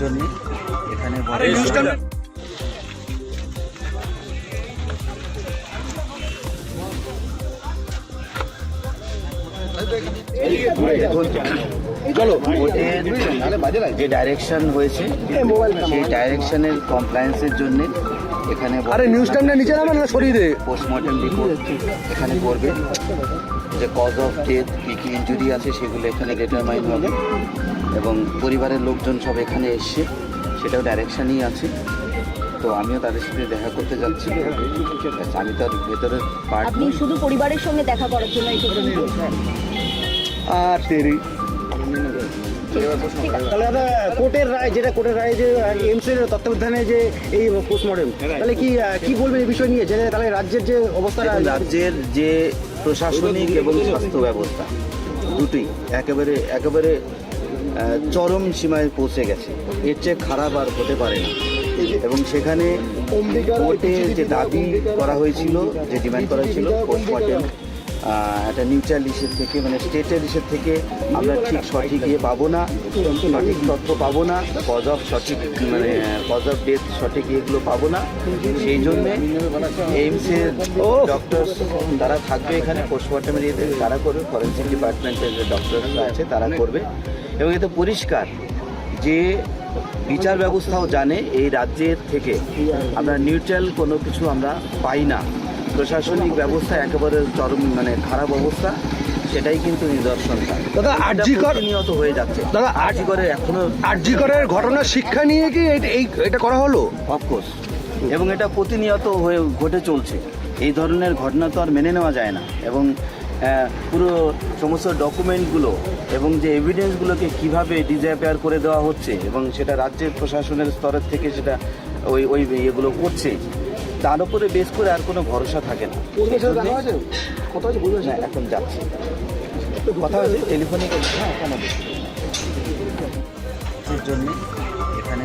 জন্য এখানে চলো যে ডাইরেকশন হয়েছে সেই ডাইরেকশনের কমপ্লায়েন্সের জন্য এখানে আরে নিউজ টাইমটা নিচে নামে না সরিয়ে দে। পোস্টমর্টম রিপোর্ট এখানে করবে। যে কজ অফ ডেথ কী কী ইঞ্জুরি আছে সেগুলো এখানে ডিটারমাইন হবে। এবং পরিবারের লোকজন সব এখানে এসছে সেটাও ডাইরেকশানই আছে। তো আমিও তাদের সাথে দেখা করতে যাচ্ছি আমি তার পার্ট আপনি শুধু পরিবারের সঙ্গে দেখা করার জন্য এসেছেন আর তেরি তাহলে দাদা কোর্টের রায় যেটা কোর্টের রায় যে এইমস এর তত্ত্বাবধানে যে এই পোস্টমর্টম তাহলে কি কি বলবেন এই বিষয় নিয়ে? যে তাহলে রাজ্যের যে অবস্থা রাজ্যের যে প্রশাসনিক এবং স্বাস্থ্য ব্যবস্থা দুটোই একেবারে একেবারে চরম সীমায় পৌঁছে গেছে। এর চেয়ে খারাপ আর হতে পারে না। এবং সেখানে কোর্টে যে দাবি করা হয়েছিল, যে ডিমান্ড করা হয়েছিল পোস্টমর্টেম একটা নিউট্রাল ইস্যুর থেকে মানে স্টেটের ইস্যুর থেকে আমরা ঠিক সঠিক ইয়ে পাবো না, সঠিক তথ্য পাবো না কজ অফ সঠিক মানে কজ অফ ডেথ সঠিক ইয়েগুলো পাবো না। সেই জন্যে এইমসের ডক্টর তারা থাকবে এখানে পোস্টমর্টমের ইয়েতে তারা করবে ফরেন্সিক ডিপার্টমেন্টের যে ডক্টররা আছে তারা করবে। এবং এতে পরিষ্কার যে বিচার ব্যবস্থাও জানে এই রাজ্যের থেকে। আমরা নিউট্রাল কোনো কিছু আমরা পাই না। প্রশাসনিক ব্যবস্থা একেবারে চরম মানে খারাপ অবস্থা সেটাই কিন্তু নিদর্শন। দাদা, এটা আরজি কর- প্রতিনিয়ত হয়ে যাচ্ছে। দাদা, আরজি করে এখনও আরজি করের ঘটনার শিক্ষা নিয়ে কি এই- এটা করা হলো? অফকোর্স এবং এটা প্রতিনিয়ত হয়ে ঘটে চলছে। এই ধরনের ঘটনা তো আর মেনে নেওয়া যায় না। এবং পুরো সমস্ত ডকুমেন্টগুলো এবং যে এভিডেন্সগুলোকে কীভাবে ডিজাপিয়ার করে দেওয়া হচ্ছে এবং সেটা রাজ্যের প্রশাসনের স্তরের থেকে সেটা ওই ওই ইয়েগুলো করছে তার উপরে বেশ করে আর কোনো ভরসা থাকে না। এখন যাচ্ছে। কথা হয়েছে টেলিফোনে হ্যাঁ জন্য এখানে